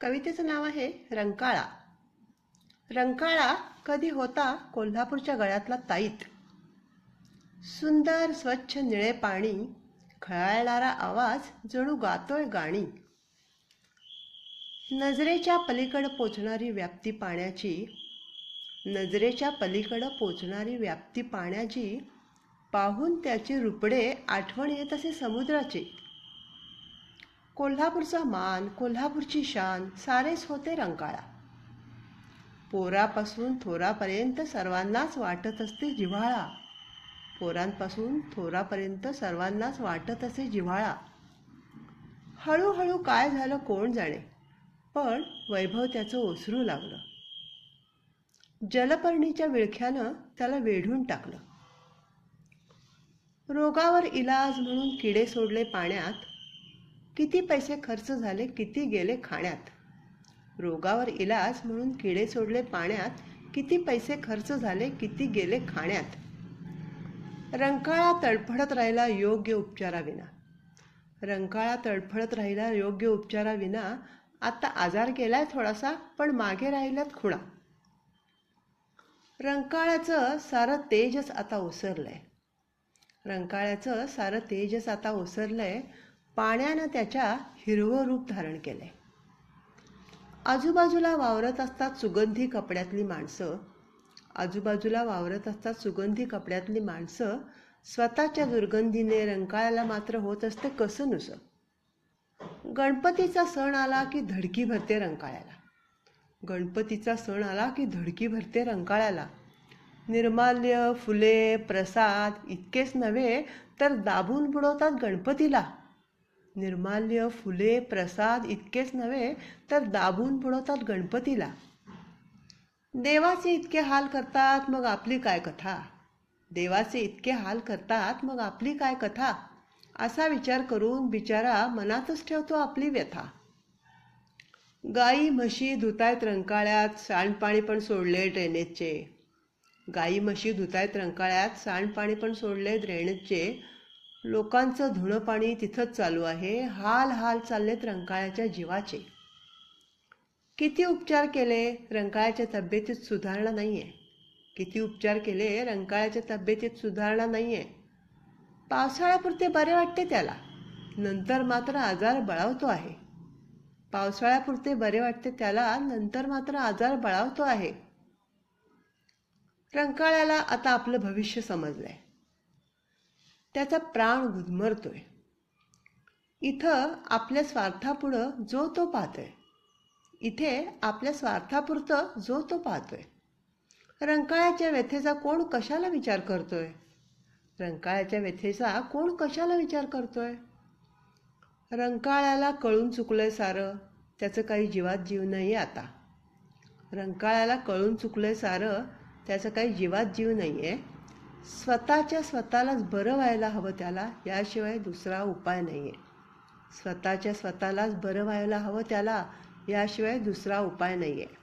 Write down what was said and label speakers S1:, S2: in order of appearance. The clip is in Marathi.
S1: कवितेचं नाव आहे रंकाळा. रंकाळा कधी होता कोल्हापूरच्या गळ्यातला ताईत. सुंदर स्वच्छ निळे पाणी खळाळणारा आवाज जणू गातोय गाणी. नजरेच्या पलीकडं पोचणारी व्याप्ती पाण्याची नजरेच्या पलीकडं पोचणारी व्याप्ती पाण्याची पाहून त्याचे रुपडे आठवण येत असे समुद्राचे. कोल्हापूरचा मान कोल्हापूरची शान सारेच होते रंकाळा. पोरापासून थोरापर्यंत सर्वांनाच वाटत असते जिव्हाळा. पोरांपासून थोरापर्यंत सर्वांनाच वाटत असे जिव्हाळा. हळूहळू काय झालं कोण जाणे पण वैभव त्याचं ओसरू लागलं. जलपर्णीच्या विळख्यानं त्याला वेढून टाकलं. रोगावर इलाज म्हणून किडे सोडले पाण्यात किती पैसे खर्च झाले किती गेले खाण्यात? रोगावर इलाज म्हणून किडे सोडले पाण्यात किती पैसे खर्च झाले किती गेले खाण्यात? रंकाळा तडफडत राहिला योग्य उपचाराविना. रंकाळा तडफडत राहिला योग्य उपचाराविना. आता आजार गेलाय थोडासा पण मागे राहिल्यात खुणा. रंकाळ्याचं सारं तेजच आता ओसरलंय. रंकाळ्याचं सारं तेजच आता ओसरलंय. पाण्यानं त्याच्या हिरवं रूप धारण केलंय. आजूबाजूला वावरत असतात सुगंधी कपड्यातली माणसं. आजूबाजूला वावरत असतात सुगंधी कपड्यातली माणसं. स्वतःच्या दुर्गंधीने रंकाळ्याला मात्र होत असते कसं नुसं. गणपतीचा सण आला की धडकी भरते रंकाळ्याला. गणपतीचा सण आला की धडकी भरते रंकाळ्याला. निर्माल्य फुले प्रसाद इतकेच नव्हे तर दाबून बुडवतात गणपतीला. निर्माल्य फुले प्रसाद इतकेच नव्हे तर दाबून बुडवतात गणपतीला. देवाचे इतके हाल करतात मग आपली काय कथा? देवाचे इतके हाल करतात मग आपली काय कथा? असा विचार करून बिचारा मनातच ठेवतो आपली व्यथा. गाई म्हशी धुतायत रंकाळ्यात सांडपाणी पण सोडले ड्रेनेजचे. गाई म्हशी धुतायत रंकाळ्यात सांडपाणी पण सोडले ड्रेनेजचे. लोकांचं धुणं पाणी तिथंच चालू आहे. हाल हाल चाललेत रंकाळ्याच्या जीवाचे. किती उपचार केले रंकाळ्याच्या तब्येतीत सुधारणा नाही आहे किती उपचार केले रंकाळ्याच्या तब्येतीत सुधारणा नाही आहे पावसाळ्यापुरते बरे वाटते त्याला. नंतर मात्र आजार बळावतो आहे. पावसाळ्यापुरते बरे वाटते त्याला नंतर मात्र आजार बळावतो आहे. रंकाळ्याला आता आपलं भविष्य समजलंय. त्याचा प्राण गुदमरतोय इथं आपल्या स्वार्थापुढं जो तो पाहतोय. इथे आपल्या स्वार्थापुरतं जो तो पाहतोय. रंकाळ्याच्या व्यथेचा कोण कशाला विचार करतोय? रंकाळ्याच्या व्यथेचा कोण कशाला विचार करतोय? रंकाळ्याला कळून चुकलंय सारं त्याचं काही जीवात जीव नाही आता. रंकाळ्याला कळून चुकलंय सारं त्याचं काही जीवात जीव नाही आहे स्वतःच्या स्वतःलाच बरं व्हायला हवं त्याला याशिवाय दुसरा उपाय नाही आहे स्वतःच्या स्वतःलाच बरं व्हायला हवं त्याला याशिवाय दुसरा उपाय नाही आहे